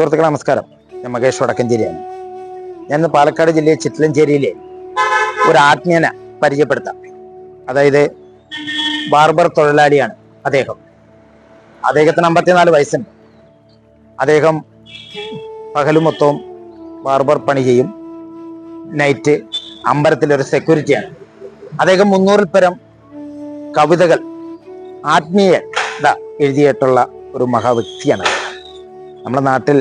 സുഹൃത്തുക്കളെ നമസ്കാരം. ഞാൻ മകേഷ് വടക്കഞ്ചേരിയാണ്. ഞാൻ പാലക്കാട് ജില്ലയിൽ ചിറ്റലഞ്ചേരിയിലെ ഒരു ആജ്ഞന പരിചയപ്പെടുത്താം. അതായത് ബാർബർ തൊഴിലാളിയാണ് അദ്ദേഹം. അദ്ദേഹത്തിന് അമ്പത്തിനാല് വയസ്സുണ്ട്. അദ്ദേഹം പകലും മൊത്തവും ബാർബർ പണി ചെയ്യും. നൈറ്റ് അമ്പലത്തിലൊരു സെക്യൂരിറ്റിയാണ്. അദ്ദേഹം മുന്നൂറിൽ പരം കവിതകൾ ആത്മീയ എഴുതിയിട്ടുള്ള ഒരു മഹാവ്യക്തിയാണ്. നമ്മുടെ നാട്ടിൽ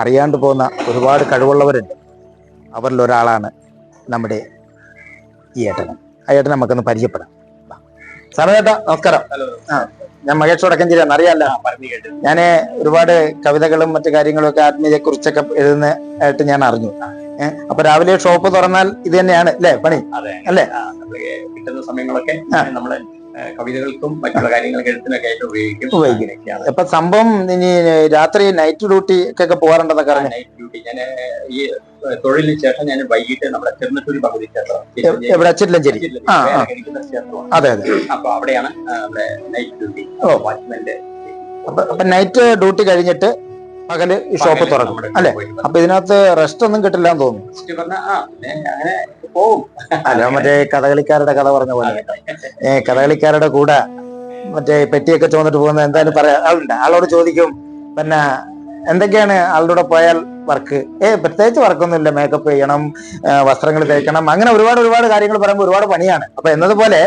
അറിയാണ്ട് പോകുന്ന ഒരുപാട് കഴിവുള്ളവരുണ്ട്. അവരിൽ ഒരാളാണ് നമ്മുടെ ഈ ഏട്ടൻ. ആ ഏട്ടൻ നമുക്കൊന്ന് പരിചയപ്പെടാം. സാറേ ഏട്ടാ നമസ്കാരം. ആ ഞാൻ മഹേഷ് വടക്കഞ്ചേരിയാണ്. അറിയാല്ല ഞാൻ ഒരുപാട് കവിതകളും മറ്റു കാര്യങ്ങളും ഒക്കെ ആത്മീയതയെ കുറിച്ചൊക്കെ എഴുതുന്ന ആയിട്ട് ഞാൻ അറിഞ്ഞു. അപ്പൊ രാവിലെ ഷോപ്പ് തുറന്നാൽ ഇത് തന്നെയാണ് അല്ലേ പണി? അല്ലേ? കിട്ടുന്ന സമയങ്ങളൊക്കെ. നമ്മൾ കവിതകൾക്കും മറ്റുള്ള കാര്യങ്ങൾക്ക് എഴുത്തിനൊക്കെ ആയിട്ട് ഉപയോഗിക്കും. ഉപയോഗിക്കും. അപ്പൊ സംഭവം ഇനി രാത്രി നൈറ്റ് ഡ്യൂട്ടി ഒക്കെ പോകാറുണ്ടെന്നൊക്കെ അറിയാം നൈറ്റ് ഡ്യൂട്ടി ഞാൻ ഈ തൊഴിലിന് ശേഷം ഞാൻ വൈകിട്ട് നമ്മുടെ ചെറുനട്ടൂർ പകുതി ക്ഷേത്രം എവിടെ? ക്ഷേത്രമാണ്. അതെ അതെ. അപ്പൊ അവിടെയാണ് നമ്മുടെ നൈറ്റ് ഡ്യൂട്ടി വാച്ച്മാന്റെ അപ്പൊ നൈറ്റ് ഡ്യൂട്ടി കഴിഞ്ഞിട്ട് പകൽ ഈ ഷോപ്പ് തുറക്കും അല്ലെ? അപ്പൊ ഇതിനകത്ത് റെസ്റ്റ് ഒന്നും കിട്ടില്ല എന്ന് തോന്നുന്നു പോവും. അല്ല മറ്റേ കഥകളിക്കാരുടെ കഥ പറഞ്ഞ പോലെ. ഏ കഥകളിക്കാരുടെ കൂടെ മറ്റേ പെറ്റിയൊക്കെ ചുമന്നിട്ട് പോകുന്ന എന്തായാലും പറയാ ആളുണ്ട്. ആളോട് ചോദിക്കും പിന്നെ എന്തൊക്കെയാണ് ആളുടെ പോയാൽ വർക്ക്? ഏ പ്രത്യേകിച്ച് വർക്കൊന്നുമില്ല. മേക്കപ്പ് ചെയ്യണം വസ്ത്രങ്ങൾ തേക്കണം അങ്ങനെ ഒരുപാട് ഒരുപാട് കാര്യങ്ങൾ പറയുമ്പോൾ ഒരുപാട് പണിയാണ്. അപ്പൊ എന്നതുപോലെ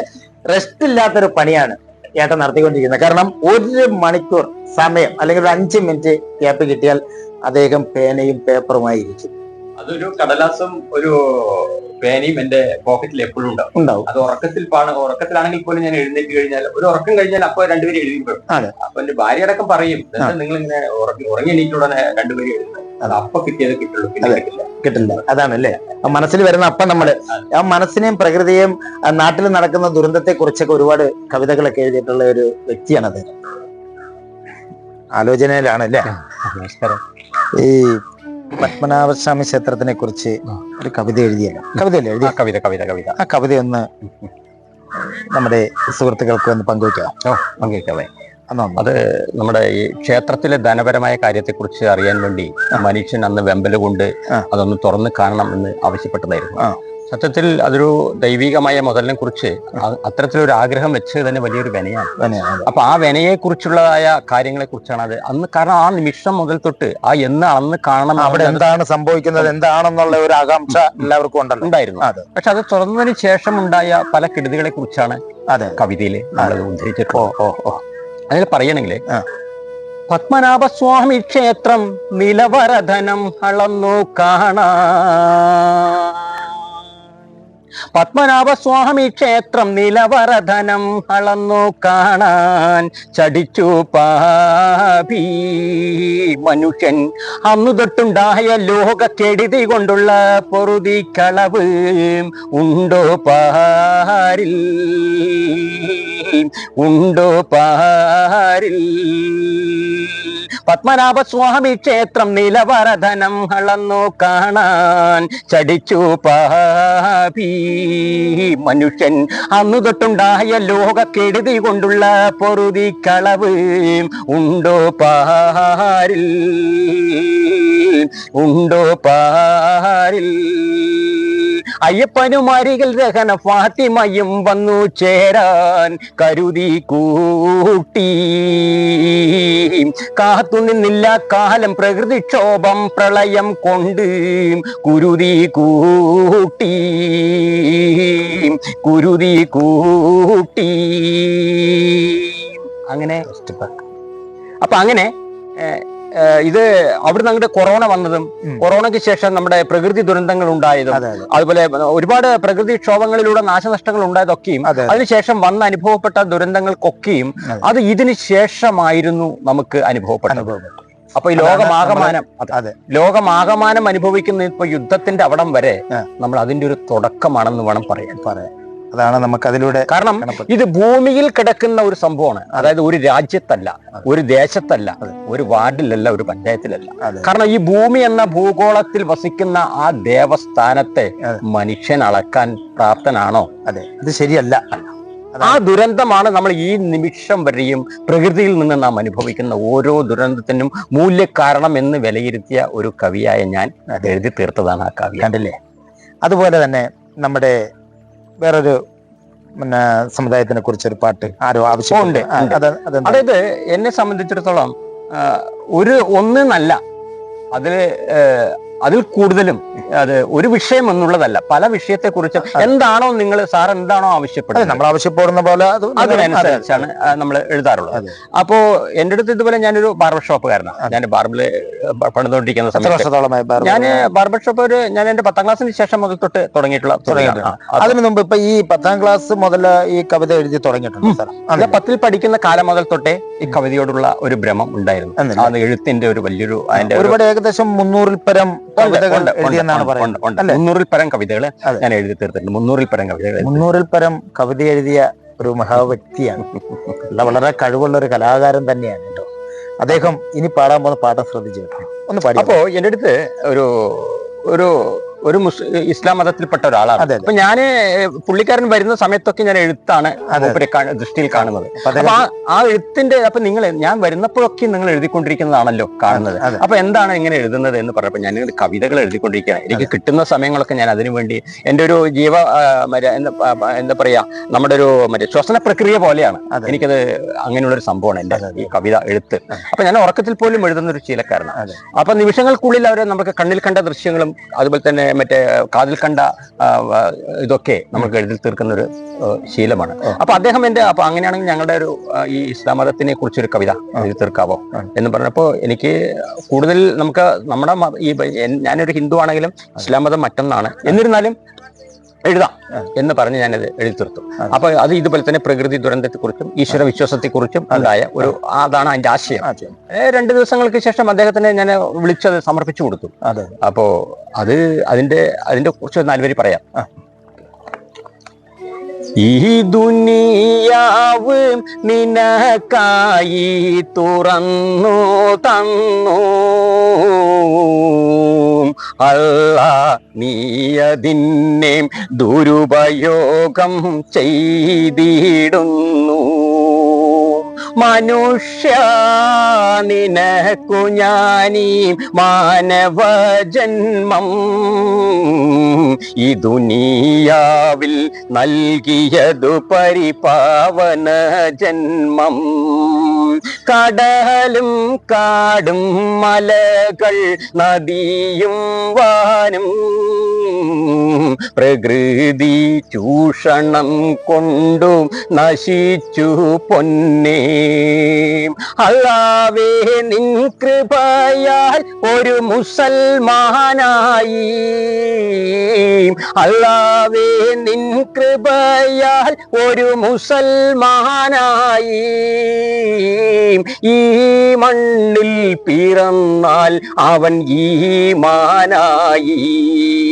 റെസ്റ്റ് ഇല്ലാത്തൊരു പണിയാണ്. ഏട്ടൻ നടത്തിക്കൊണ്ടിരിക്കുന്നത്. കാരണം ഒരു മണിക്കൂർ സമയം അല്ലെങ്കിൽ ഒരു അഞ്ച് മിനിറ്റ് ഗ്യാപ്പ് കിട്ടിയാൽ അദ്ദേഹം പേനയും പേപ്പറുമായി ഇരിക്കും. അതൊരു കടലാസും ഒരു പേനയും എന്റെ പോക്കറ്റിൽ എപ്പോഴും ഉണ്ടാവും. ഉണ്ടാവും. അത് ഉറക്കത്തിൽ പാണ് ഉറക്കത്തിലാണെങ്കിൽ പോലും ഞാൻ എഴുന്നേറ്റ് കഴിഞ്ഞാൽ ഒരു ഉറക്കം കഴിഞ്ഞാൽ അപ്പൊ രണ്ടുപേരും എഴുതിപ്പോഴും അതെ. അപ്പൊ എന്റെ ഭാര്യ അടക്കം പറയും നിങ്ങൾ ഇങ്ങനെ ഉറങ്ങി ഉറങ്ങി എണീറ്റ് ഉടനെ രണ്ടുപേരും എഴുതുന്നത് അത് അപ്പൊ കിട്ടിയത് കിട്ടുള്ളൂ പിന്നെ അതെ. കിട്ടില്ല. കിട്ടില്ല. അതാണ് അല്ലേ ആ മനസ്സിൽ വരുന്ന അപ്പം നമ്മൾ ആ മനസ്സിനെയും പ്രകൃതിയെയും ആ നാട്ടിൽ നടക്കുന്ന ദുരന്തത്തെ കുറിച്ചൊക്കെ ഒരുപാട് കവിതകളൊക്കെ എഴുതിയിട്ടുള്ള ഒരു വ്യക്തിയാണത്. ആലോചനയിലാണ് അല്ലേ നമസ്കാരം. ഈ പത്മനാഭസ്വാമി ക്ഷേത്രത്തിനെ കുറിച്ച് ഒരു കവിത എഴുതിയല്ലോ. കവിത എഴുതിയ? കവിത കവിത കവിത. ആ കവിത ഒന്ന് നമ്മുടെ സുഹൃത്തുക്കൾക്ക് ഒന്ന് പങ്കുവയ്ക്കാം ഓ അത് നമ്മുടെ ഈ ക്ഷേത്രത്തിലെ ധനപരമായ കാര്യത്തെക്കുറിച്ച് അറിയാൻ വേണ്ടി മനുഷ്യൻ അന്ന് വെമ്പൽ കൊണ്ട് അതൊന്ന് തുറന്ന് കാണണം എന്ന് ആവശ്യപ്പെട്ടതായിരുന്നു. സത്യത്തിൽ അതൊരു ദൈവികമായ മുതലിനെ കുറിച്ച് അത്തരത്തിലൊരു ആഗ്രഹം വെച്ച് തന്നെ വലിയൊരു വിനയാണ്. അപ്പൊ ആ വിനയെ കുറിച്ചുള്ളതായ കാര്യങ്ങളെ കുറിച്ചാണ് അത് അന്ന് കാരണം ആ നിമിഷം മുതൽ തൊട്ട് ആ എന്ന് അന്ന് കാണണം അവിടെ എന്താണ് സംഭവിക്കുന്നത് എന്താണെന്നുള്ള ഒരു ആകാംക്ഷ എല്ലാവർക്കും ഉണ്ടല്ലോ. ഉണ്ടായിരുന്നു. പക്ഷെ അത് തുറന്നതിന് ശേഷം ഉണ്ടായ പല കെടുതികളെ കുറിച്ചാണ് അതെ. കവിതയിൽ ഉദ്ധരിച്ചിട്ട് ഓ ഓ ഓ. അതിൽ പറയണെങ്കിൽ ആ. പത്മനാഭസ്വാമി ക്ഷേത്രം നിലവരധനം അളന്നു കാണാ. പത്മനാഭസ്വാമി ക്ഷേത്രം നിലവറധനം അളന്നു കാണാൻ ചടിച്ചു പാപി. മനുഷ്യൻ അന്നു തൊട്ടുണ്ടായ ലോക കെടുതി കൊണ്ടുള്ള പൊറുതി കളവ് ഉണ്ടോ പാരിൽ? ഉണ്ടോ പാരിൽ? പത്മനാഭസ്വാമി ക്ഷേത്രം നിലവരധനം അളന്നു കാണാൻ ചടിച്ചു പാപി. മനുഷ്യൻ അന്നു തൊട്ടുണ്ടായ ലോകക്കെടുതി കൊണ്ടുള്ള പൊറുതി കളവ് ഉണ്ടോ പാരിൽ? ഉണ്ടോ പാരിൽ? അയ്യപ്പനും അരികിൽ രഹന ഫാത്തിമയും വന്നു ചേരാൻ കരുതി കൂട്ടി. കാത്തു നിന്നില്ല കാലം പ്രകൃതിക്ഷോഭം പ്രളയം കൊണ്ട് കുരുതി കൂട്ടി. കുരുതി കൂട്ടി. അങ്ങനെ. അപ്പൊ അങ്ങനെ ഇത് അവിടുന്ന് അങ്ങോട്ട് കൊറോണ വന്നതും കൊറോണയ്ക്ക് ശേഷം നമ്മുടെ പ്രകൃതി ദുരന്തങ്ങൾ ഉണ്ടായതും അതെ അതെ. അതുപോലെ ഒരുപാട് പ്രകൃതി ക്ഷോഭങ്ങളിലൂടെ നാശനഷ്ടങ്ങൾ ഉണ്ടായതൊക്കെയും അതിനുശേഷം വന്ന അനുഭവപ്പെട്ട ദുരന്തങ്ങൾക്കൊക്കെയും അതെ. ഇതിന് ശേഷമായിരുന്നു നമുക്ക് അനുഭവപ്പെട്ടത്. അനുഭവപ്പെട്ടു അപ്പൊ ഈ ലോകമാകമാനം ലോകമാകമാനം അനുഭവിക്കുന്ന ഇപ്പൊ യുദ്ധത്തിന്റെ അവിടം വരെ നമ്മൾ അതിന്റെ ഒരു തുടക്കമാണെന്ന് വേണം പറയാൻ. പറയാം അതാണ് നമുക്ക് അതിലൂടെ കാരണം ഇത് ഭൂമിയിൽ കിടക്കുന്ന ഒരു സംഭവമാണ്. അതായത് ഒരു രാജ്യത്തല്ല ഒരു ദേശത്തല്ല ഒരു വാർഡിലല്ല ഒരു പഞ്ചായത്തിലല്ല. കാരണം ഈ ഭൂമി എന്ന ഭൂഗോളത്തിൽ വസിക്കുന്ന ആ ദേവസ്ഥാനത്തെ മനുഷ്യൻ അളക്കാൻ പ്രാപ്തനാണോ? അതെ. ഇത് ശരിയല്ല. ആ ദുരന്തമാണ് നമ്മൾ ഈ നിമിഷം വരെയും പ്രകൃതിയിൽ നിന്ന് നാം അനുഭവിക്കുന്ന ഓരോ ദുരന്തത്തിനും മൂല്യകാരണം എന്ന് വിലയിരുത്തിയ ഒരു കവിയായ ഞാൻ എഴുതി തീർത്തതാണ് ആ കവി കണ്ടില്ലേ? അതുപോലെ തന്നെ നമ്മുടെ വേറൊരു പിന്നെ സമുദായത്തിനെ കുറിച്ചൊരു പാട്ട് ആരോ ആവശ്യമുണ്ട്? അതായത് എന്നെ സംബന്ധിച്ചിടത്തോളം ഒരു ഒന്നെന്നല്ല അതിൽ ഏ, അതിൽ കൂടുതലും അത് ഒരു വിഷയം എന്നുള്ളതല്ല. പല വിഷയത്തെ കുറിച്ച് എന്താണോ നിങ്ങൾ സാർ എന്താണോ ആവശ്യപ്പെടുന്നത്. നമ്മൾ ആവശ്യപ്പെടുന്ന പോലെ അത് അതിനനുസരിച്ചാണ് നമ്മൾ എഴുതാറുള്ളത്. അപ്പോ എന്റെ അടുത്ത് ഇതുപോലെ ഞാനൊരു ബാർബർ ഷോപ്പുകാരനാണ്. ഞാൻ ബാർബിൽ പണിതുകൊണ്ടിരിക്കുന്ന സമയത്ത് ഞാൻ ബാർബർ ഷോപ്പ് ഒരു ഞാൻ എന്റെ പത്താം ക്ലാസ്സിന് ശേഷം മുതൽ തൊട്ട് തുടങ്ങിയിട്ടുള്ള അതിന് മുമ്പ് ഇപ്പൊ ഈ പത്താം ക്ലാസ് മുതൽ ഈ കവിത എഴുതി തുടങ്ങിയിട്ടുണ്ട് സാർ പത്തിൽ പഠിക്കുന്ന കാലം മുതൽ തൊട്ടേ ഈ കവിതയോടുള്ള ഒരു ഭ്രമം ഉണ്ടായിരുന്നു? അത് എഴുത്തിന്റെ ഒരു വലിയൊരു അതിന്റെ ഒരു ഒരുപാട് ഏകദേശം മുന്നൂറിൽ പരം എഴുതിയെന്നാണ് പറയുന്നത്. മുന്നൂറിൽ പരം കവിതകൾ ഞാൻ എഴുതി തീർത്തിട്ടുണ്ട്. മുന്നൂറിൽ പരം കവിതകൾ. മുന്നൂറിൽ പരം കവിത എഴുതിയ ഒരു മഹാവ്യക്തിയാണ്. അല്ല വളരെ കഴിവുള്ള ഒരു കലാകാരൻ തന്നെയാണ് കേട്ടോ. അദ്ദേഹം ഇനി പാടാൻ പോകുന്ന പാഠം ശ്രദ്ധിച്ചു കേട്ടോ. ഒന്ന് പാടി അപ്പോ എന്റെ അടുത്ത് ഒരു ഒരു ഒരു മുസ് ഇസ്ലാം മതത്തിൽപ്പെട്ട ഒരാളാണ്. അപ്പൊ ഞാൻ പുള്ളിക്കാരൻ വരുന്ന സമയത്തൊക്കെ ഞാൻ എഴുത്താണ് ദൃഷ്ടിയിൽ കാണുന്നത് അപ്പൊ ആ എഴുത്തിന്റെ അപ്പൊ നിങ്ങൾ ഞാൻ വരുന്നപ്പോഴൊക്കെ നിങ്ങൾ എഴുതിക്കൊണ്ടിരിക്കുന്നതാണല്ലോ കാണുന്നത്. അപ്പൊ എന്താണ് ഇങ്ങനെ എഴുതുന്നത് എന്ന് പറഞ്ഞപ്പോൾ ഞാൻ കവിതകൾ എഴുതിക്കൊണ്ടിരിക്കുകയാണ് എനിക്ക് കിട്ടുന്ന സമയങ്ങളൊക്കെ ഞാൻ അതിനു വേണ്ടി എന്റെ ഒരു ജീവ എന്താ പറയാ നമ്മുടെ ഒരു മറ്റേ ശ്വസന പ്രക്രിയ പോലെയാണ്. എനിക്കത് അങ്ങനെയുള്ള ഒരു സംഭവമാണ് എന്റെ. ഈ കവിത എഴുത്ത് അപ്പൊ ഞാൻ ഉറക്കത്തിൽ പോലും എഴുതുന്ന ഒരു ശീലക്കാരനാണ്. അപ്പൊ നിമിഷങ്ങൾക്കുള്ളിൽ അവരെ നമുക്ക് കണ്ണിൽ കണ്ട ദൃശ്യങ്ങളും അതുപോലെ തന്നെ മറ്റേ കാതിൽ കണ്ട ഇതൊക്കെ നമുക്ക് എഴുതി തീർക്കുന്ന ഒരു ശീലമാണ്. അപ്പൊ അദ്ദേഹം എന്റെ അപ്പൊ അങ്ങനെയാണെങ്കിൽ ഞങ്ങളുടെ ഒരു ഈ ഇസ്ലാം മതത്തിനെ കുറിച്ചൊരു കവിത എഴുതി തീർക്കാവോ? എന്ന് പറഞ്ഞപ്പോ എനിക്ക് കൂടുതൽ നമുക്ക് നമ്മുടെ ഈ ഞാനൊരു ഹിന്ദു ആണെങ്കിലും ഇസ്ലാം മതം മറ്റൊന്നാണ്. എന്നിരുന്നാലും എഴുതാം എന്ന് പറഞ്ഞ് ഞാനത് എഴുതി തീർത്തു. അപ്പൊ അത് ഇതുപോലെ തന്നെ പ്രകൃതി ദുരന്തത്തെക്കുറിച്ചും ഈശ്വര വിശ്വാസത്തെക്കുറിച്ചും ഉണ്ടായ ഒരു അതാണ് അതിന്റെ ആശയം. രണ്ടു ദിവസങ്ങൾക്ക് ശേഷം അദ്ദേഹത്തിന് ഞാൻ വിളിച്ചത് സമർപ്പിച്ചു കൊടുത്തു. അപ്പോ അത് അതിന്റെ അതിന്റെ കുറച്ച് നാല് വരി പറയാം. ഈ ദുനിയാവ് നിനക്കായി തുറന്നു തന്നു. അല്ല നീയതിന്നെ ദുരുപയോഗം ചെയ്തിടുന്നു. മനുഷ്യ നിനക്കു ഞാനീ മാനവ ജന്മം ഈ ദുനിയാവിൽ നൽകിയതു പരിപാവന ജന്മം കടലും കാടും മലകൾ നദിയും വാനും പ്രകൃതി ചൂഷണം കൊണ്ടു നശിച്ചു പൊന്നേ. അള്ളാവേ നിൻ കൃപയാൽ ഒരു മുസൽമാനായി. അള്ളാവേ നിൻ കൃപയാൽ ഒരു മുസൽമാനായി. ഈ മണ്ണിൽ പിറന്നാൽ അവൻ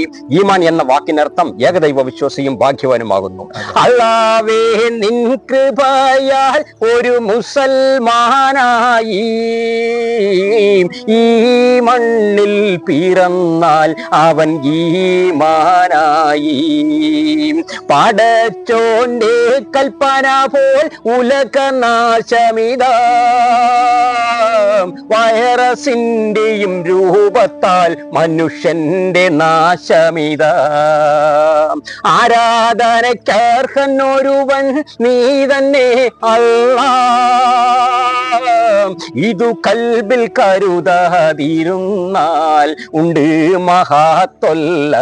ഈമാനായി ഈമാൻ എന്ന വാക്കിനർത്ഥം ഏകദൈവ വിശ്വാസിയും ഭാഗ്യവാനുമാകുന്നു. അള്ളാവേ നിൻ കൃപയാൽ ഒരു മുസൽമാനായി. ഈ മണ്ണിൽ പിറന്നാൽ അവൻ ഈമാനായി. പടച്ചോന്റെ കൽപ്പന പോൽ ഉലകനാശമിതാ. വൈറസിന്റെയും രൂപത്താൽ മനുഷ്യന്റെ നാശമിത ആരാധനയ്ക്കർഹനൊരുവൻ നീ തന്നെ അള്ള ഇതു കൽബിൽ കരുതാതിരുന്നാൽ ഉണ്ട് മഹാത്തൊല്ല.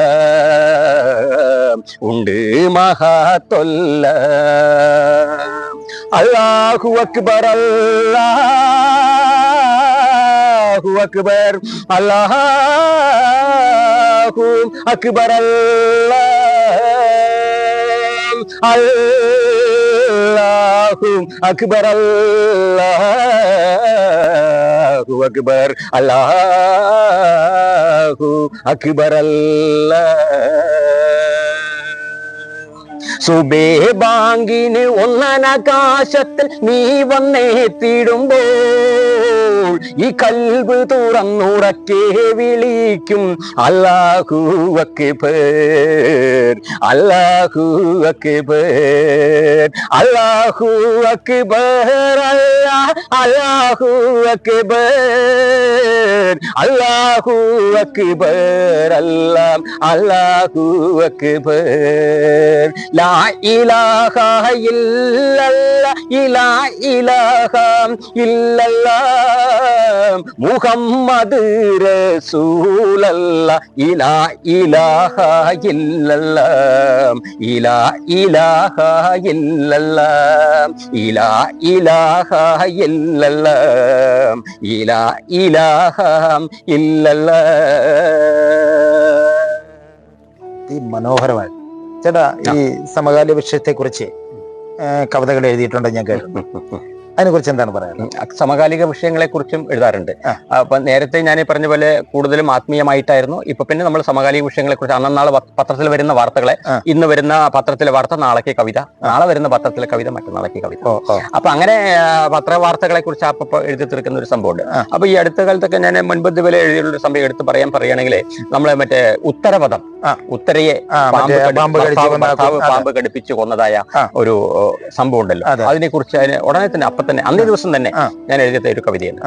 ഉണ്ട് മഹാത്തൊല്ല. അല്ലാഹു അക്ബർ അല്ലാഹു അക്ബർ അല്ലാഹു അക്ബർ അല്ലാഹു അക്ബർ അല്ലാഹു അക്ബർ അല്ലാഹു അക്ബർ സുബേ ബാങ്കിന് ഒന്നനാകാശത്തിൽ നീ വന്നെത്തിടുമ്പോൾ ഈ കൽബ് തുറന്നുറക്കെ വിളിക്കും. അല്ലാഹു അക്ബർ അല്ലാഹു അക്ബർ അല്ലാഹു അക്ബർ അല്ലാ അല്ലാഹു അക്ബർ അല്ലാഹു അക്ബർ അല്ലാം അല്ലാഹു അക്ബർ ലാ ഇലാഹ ഇല്ലല്ല ഇലാ ഇലാഹ ഇല്ലല്ല. മുഹമ്മദ് റസൂലല്ല. ഇലാ ഇലാഹ ഇല്ലല്ല. ഇലാ ഇലാഹ ഇല്ലല്ല. ഇലാ ഇലാഹ ഇല്ലല്ല. ഇലാ ഇലാഹ ഇല്ലല്ല. ഈ മനോഹരമായി ചേട്ടാ ഈ സമകാലിക വിഷയത്തെ കുറിച്ച് കവിതകൾ എഴുതിയിട്ടുണ്ട് ഞാൻ കേട്ടു അതിനെ കുറിച്ച് എന്താണ് പറയാനുള്ളത്? സമകാലിക വിഷയങ്ങളെ കുറിച്ചും എഴുതാറുണ്ട്. അപ്പൊ നേരത്തെ ഞാൻ ഈ പറഞ്ഞ പോലെ കൂടുതലും ആത്മീയമായിട്ടായിരുന്നു. ഇപ്പൊ പിന്നെ നമ്മൾ സമകാലിക വിഷയങ്ങളെ കുറിച്ച് അന്നാളെ പത്രത്തിൽ വരുന്ന വാർത്തകളെ. ഇന്ന് വരുന്ന പത്രത്തിലെ വാർത്ത നാളേക്ക് കവിത. നാളെ വരുന്ന പത്രത്തിലെ കവിത മറ്റന്നാളേക്ക് കവിത. അപ്പൊ അങ്ങനെ പത്ര പത്രവാർത്തകളെ കുറിച്ച് അപ്പൊ എഴുതി തീർക്കുന്ന ഒരു സംഭവമുണ്ട്. അപ്പൊ ഈ അടുത്ത കാലത്തൊക്കെ ഞാൻ മുൻപ് വില എഴുതിയുള്ള ഒരു സംഭവം എടുത്ത് പറയാൻ പറയുകയാണെങ്കിൽ നമ്മളെ മറ്റേ ഉത്തരപദം. ഉത്തരയെ പാമ്പ് കടുപ്പിച്ച് കൊന്നതായ ഒരു സംഭവം ഉണ്ടല്ലോ അതെ. അതിനെ കുറിച്ച് അതിന് ഉടനെ തന്നെ അപ്പൊ തന്നെ അന്നേ ദിവസം തന്നെ ഞാൻ എഴുതിയ ഒരു കവിതയാണ്.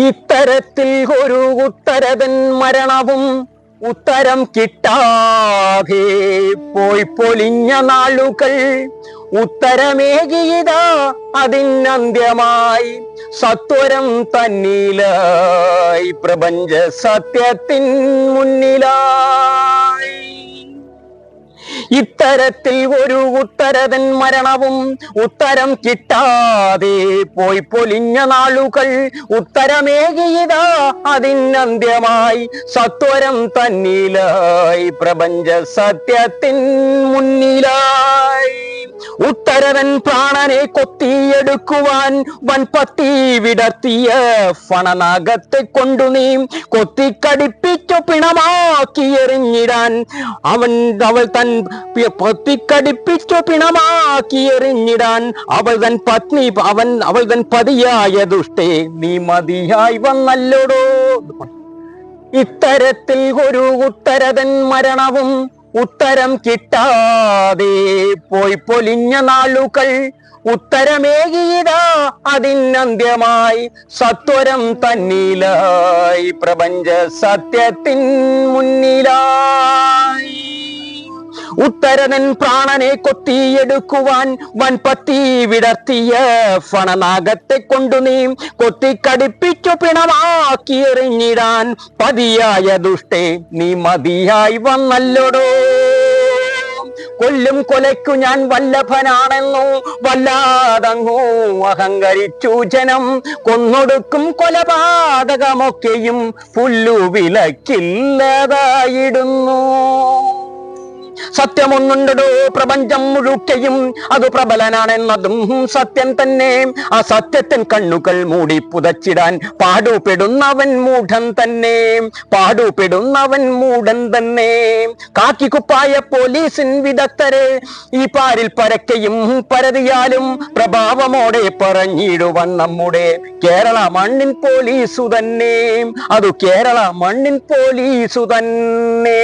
ഇത്തരത്തിൽ ഒരു ഉത്തരതൻ മരണവും ഉത്തരം കിട്ടാതെ പോയി പൊലിഞ്ഞ നാളുകൾ. ഉത്തരമേകിയത അതിനന്ത്യമായി. സത്വരം തന്നിലായി പ്രപഞ്ച സത്യത്തിൻ മുന്നിലായി ഇത്തരത്തിൽ ഒരു ഉത്തരതൻ മരണവും ഉത്തരം കിട്ടാതെ പോയി പൊലിഞ്ഞ നാളുകൾ. ഉത്തരമേകിയതാ അതിനന്ത്യമായി. സത്വരം തന്നിലായി പ്രപഞ്ച സത്യത്തിൻ മുന്നിലായി. ഉത്തരവൻ പ്രാണനെ കൊത്തിയെടുക്കുവാൻ വൻപത്തി വിടർത്തിയ ഫണനാഗത്തെ കൊണ്ടു നീ കൊത്തിക്കടിപ്പിച്ചു പിണമാക്കി എറിഞ്ഞിടാൻ. അവൻ അവൾ തൻ കൊത്തിക്കടിപ്പിച്ചു പൊത്തിക്കടിപ്പിച്ചു പിണമാക്കി എറിഞ്ഞിടാൻ. അവൾ തൻ പത്നി അവൻ അവൾ തൻ പതിയായ ദുഷ്ടേ നീ മതിയായി വന്നല്ലോടോ. ഇത്തരത്തിൽ ഒരു ഉത്തരതൻ മരണവും ഉത്തരം കിട്ടാതെ പോയി പൊലിഞ്ഞ നാളുകൾ. ഉത്തരമേകിയതാ അതിനന്ത്യമായി. സത്വരം തന്നിലായി. പ്രപഞ്ച സത്യത്തിൻ മുന്നിലായി. ഉത്തരനൻ പ്രാണനെ കൊത്തിയെടുക്കുവാൻ വൻപത്തി വിടർത്തിയ ഫണനാഗത്തെ കൊണ്ടു നീ കൊത്തിക്കടിപ്പിച്ചു പിണമാക്കി എറിഞ്ഞിടാൻ പതിയായ ദുഷ്ടേ നീ മതിയായി വന്നല്ലോടോ? കൊല്ലും കൊലയ്ക്കു ഞാൻ വല്ലഭനാണെന്നു വല്ലാതങ്ങൂ അഹങ്കരിച്ചു ജനം. കൊന്നൊടുക്കും കൊലപാതകമൊക്കെയും പുല്ലു വിലക്കില്ലതായിടുന്നു. സത്യമൊന്നുണ്ടോ പ്രപഞ്ചം മുഴുക്കയും അത് പ്രബലനാണെന്നതും സത്യം തന്നെ. ആ സത്യത്തിൻ കണ്ണുകൾ മൂടി പുതച്ചിടാൻ പാടുപെടുന്നവൻ മൂഢൻ തന്നെ. പാടുപെടുന്നവൻ മൂഢൻ തന്നെ. കാക്കിക്കുപ്പായ പോലീസിൻ വിദഗ്ധരെ ഈ പാരിൽ പരക്കയും പരതിയാലും പ്രഭാവമോടെ പറഞ്ഞിടുവൻ നമ്മുടെ കേരള മണ്ണിൻ പോലീസു തന്നെ അതു കേരള മണ്ണിൻ പോലീസു തന്നെ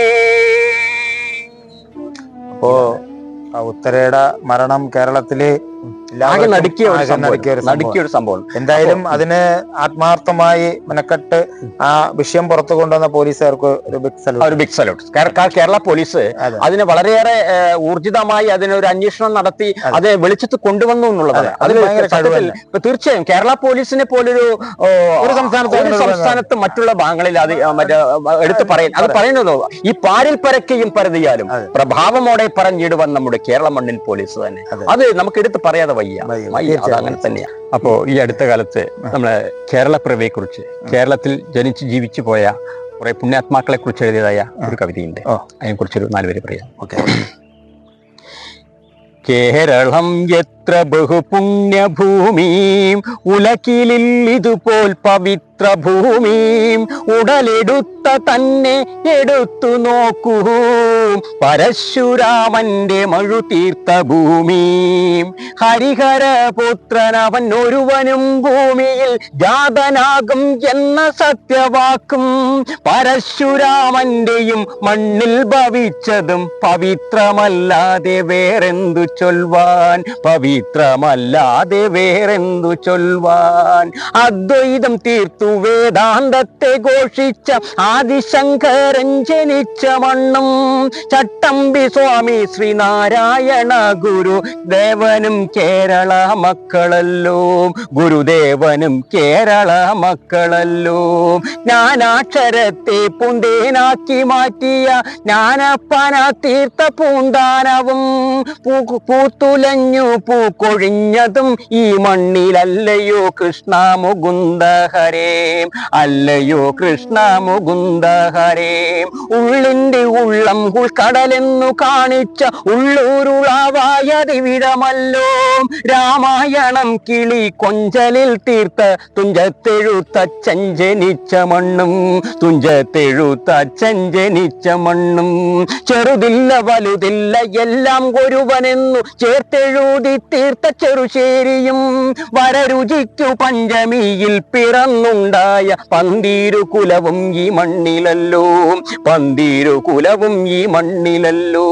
അപ്പോ ഉത്തരയുടെ മരണം കേരളത്തിൽ ആകെ നടുക്കിയ ഒരു സംഭവം നടുക്കിയ ഒരു എന്തായാലും അതിന് ആത്മാർത്ഥമായി മെനക്കെട്ട് ആ വിഷയം പുറത്തു കൊണ്ടുവന്ന പോലീസുകാർക്ക് ഒരു ബിഗ് സലൂട്ട് സല്യൂട്ട് ഒരു ബിഗ് സല്യൂട്ട് കേരള പോലീസ് അതെ. അതിന് വളരെയേറെ ഊർജിതമായി അതിനൊരു അന്വേഷണം നടത്തി അതെ. വെളിച്ചത്ത് കൊണ്ടുവന്നു എന്നുള്ളതാണ് അതിൽ തീർച്ചയായും കേരള പോലീസിനെ പോലൊരു ഒരു സംസ്ഥാനത്ത് സംസ്ഥാനത്ത് മറ്റുള്ള ഭാഗങ്ങളിൽ അത് മറ്റേ എടുത്തു പറയും അത് പറയുന്നതോ ഈ പാരിൽ പരക്കെയും പരതിയാലും. പ്രഭാവമോടെ പറഞ്ഞിടുവാൻ നമ്മുടെ കേരള മണ്ണിൽ പോലീസ് തന്നെ. അത് നമുക്ക് എടുത്ത് പറയാതെ വയ്യ. ഈ അടുത്ത കാലത്ത് നമ്മളെ കേരള പ്രവയെ കുറിച്ച് കേരളത്തിൽ ജനിച്ച് ജീവിച്ചു പോയ കുറെ പുണ്യാത്മാക്കളെ കുറിച്ച് എഴുതിയതായ ഒരു കവിതയുണ്ട്. ഓ. അതിനെ കുറിച്ചൊരു നാലുപേര് പറയാം. ഓക്കെ. കേരളം എത്ര പവിത്ര ബഹുപുണ്യഭൂമിയും ഉലക്കിലിൽ ഇതുപോൽ പവിത്ര ഭൂമിയും ഉടലെടുത്ത തന്നെ എടുത്തു നോക്കൂ പരശുരാമന്റെ മഴു തീർത്ത ഭൂമിയും ഹരിഹരപുത്രൻ അവൻ ഒരുവനും ഭൂമിയിൽ ജാതനാകും എന്ന സത്യവാക്കും. പരശുരാമന്റെയും മണ്ണിൽ ഭവിച്ചതും പവിത്രമല്ലാതെ വേറെന്തു ചൊൽവാൻ പവിത്രമല്ലാതെ വേറെന്തു ചൊൽവാൻ? അദ്വൈതം തീർത്തു വേദാന്തത്തെ ഘോഷിച്ച ആദിശങ്കരൻ ജനിച്ച മണ്ണും ചട്ടമ്പി സ്വാമി ശ്രീനാരായണ ഗുരു ദേവനും കേരള മക്കളല്ലോ. ഗുരുദേവനും കേരള മക്കളല്ലോ. ജ്ഞാനാക്ഷരത്തെ പുന്തേനാക്കി മാറ്റിയ ജ്ഞാനപ്പന തീർത്ത പൂന്താനവും പൂത്തുലഞ്ഞു പൂ- പൂക്കൊഴിഞ്ഞതും ഈ മണ്ണിലല്ലയോ കൃഷ്ണ മുകുന്ദ ഹരേം അല്ലയോ കൃഷ്ണ മുകുന്ദ ഹരേം ഉള്ളിന്റെ ഉള്ളം ഉൾക്കടലെന്നു കാണിച്ച ഉള്ളൂരുളാവായ ദിവിടമല്ലോ രാമായണം കിളി കൊഞ്ചലിൽ തീർത്ത തുഞ്ചത്തെഴുത്തച്ഛൻ ജനിച്ച മണ്ണും തുഞ്ചത്തെഴുത്തച്ഛൻ ജനിച്ച മണ്ണും. ചെറുതില്ല വലുതില്ല എല്ലാം ഒരുവനെന്നു ചേർത്തെഴുതി തീർത്ത ചെറുശേരിയും വരരുചിക്കു പഞ്ചമിയിൽ പിറന്നുണ്ടായ പന്തീരു കുലവും ഈ മണ്ണിലല്ലോ. പന്തീരു കുലവും ഈ മണ്ണിലല്ലോ.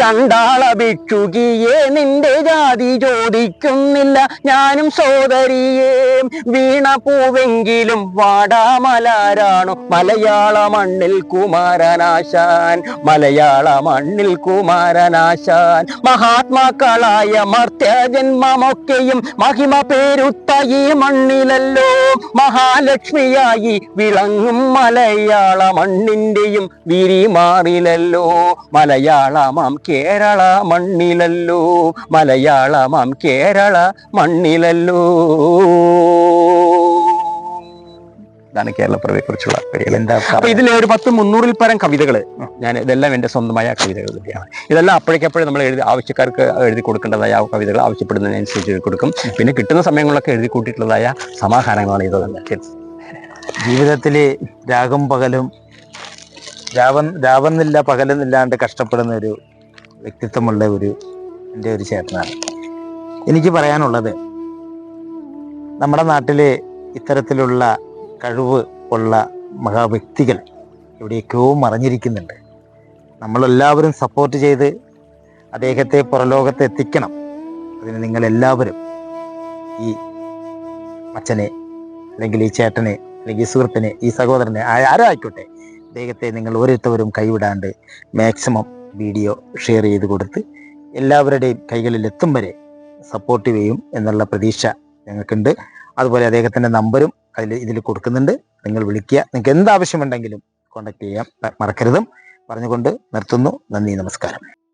ചണ്ടാള ഭിക്ഷുകിയെ നിന്റെ ജാതി ചോദിക്കുന്നില്ല. ഞാനും സോദരിയെ വീണ പൂവെങ്കിലും വാടാമലാരാണു? മലയാള മണ്ണിൽ കുമാരനാശാൻ മലയാള മണ്ണിൽ കുമാരനാശാൻ. മഹാത്മാക്കളായ മർത്യജന്മമൊക്കെയും മഹിമ പേരുത്ത ഈ മണ്ണിലല്ലോ. മഹാലക്ഷ്മിയായി വിളങ്ങും മലയാള മണ്ണിന്റെയും വിരിമാറിലല്ലോ. മലയാളമാം കേരള മണ്ണിലല്ലോ. മലയാളമാം കേരള മണ്ണിലല്ലോ. ഇതാണ് കേരളപ്പിറവിയെ കുറിച്ചുള്ള എന്താ അപ്പൊ ഇതിലെ ഒരു പത്ത് മുന്നൂറിൽ പരം കവിതകൾ ഞാൻ ഇതെല്ലാം എന്റെ സ്വന്തമായ കവിതകൾ തന്നെയാണ്. ഇതെല്ലാം അപ്പോഴേക്കപ്പോഴും നമ്മൾ എഴുതി ആവശ്യക്കാർക്ക് എഴുതി കൊടുക്കേണ്ടതായ കവിതകൾ ആവശ്യപ്പെടുന്നതിനനുസരിച്ച് എഴുതി കൊടുക്കും. പിന്നെ കിട്ടുന്ന സമയങ്ങളിലൊക്കെ എഴുതി കൂട്ടിയിട്ടുള്ളതായ സമാഹാരങ്ങളാണ് ഇത് തന്നെ ജീവിതത്തിൽ രാഗം പകലും രാവൻ രാവെന്നില്ല പകലെന്നില്ലാണ്ട് കഷ്ടപ്പെടുന്ന ഒരു വ്യക്തിത്വമുള്ള ഒരു എന്റെ ഒരു ചേട്ടനാണ്. എനിക്ക് പറയാനുള്ളത് നമ്മുടെ നാട്ടിലെ ഇത്തരത്തിലുള്ള കഴിവ് ഉള്ള മഹാവ്യക്തികൾ എവിടെയൊക്കെയോ മറഞ്ഞിരിക്കുന്നുണ്ട്. നമ്മളെല്ലാവരും സപ്പോർട്ട് ചെയ്ത് അദ്ദേഹത്തെ പുറലോകത്ത് എത്തിക്കണം. അതിന് നിങ്ങളെല്ലാവരും ഈ അച്ഛനെ അല്ലെങ്കിൽ ഈ ചേട്ടനെ അല്ലെങ്കിൽ ഈ സുഹൃത്തിനെ ഈ സഹോദരനെ ആരായിക്കോട്ടെ ആരും അദ്ദേഹത്തെ നിങ്ങൾ ഓരോരുത്തവരും കൈവിടാണ്ട് മാക്സിമം വീഡിയോ ഷെയർ ചെയ്ത് കൊടുത്ത് എല്ലാവരുടെയും കൈകളിൽ എത്തും വരെ സപ്പോർട്ട് ചെയ്യും എന്നുള്ള പ്രതീക്ഷ ഞങ്ങൾക്കുണ്ട്. അതുപോലെ അദ്ദേഹത്തിന്റെ നമ്പരും അതിൽ ഇതിൽ കൊടുക്കുന്നുണ്ട്. നിങ്ങൾ വിളിക്കുക. നിങ്ങൾക്ക് എന്താവശ്യമുണ്ടെങ്കിലും കോണ്ടാക്ട് ചെയ്യാം. മറക്കരുതും. പറഞ്ഞുകൊണ്ട് നിർത്തുന്നു. നന്ദി നമസ്കാരം.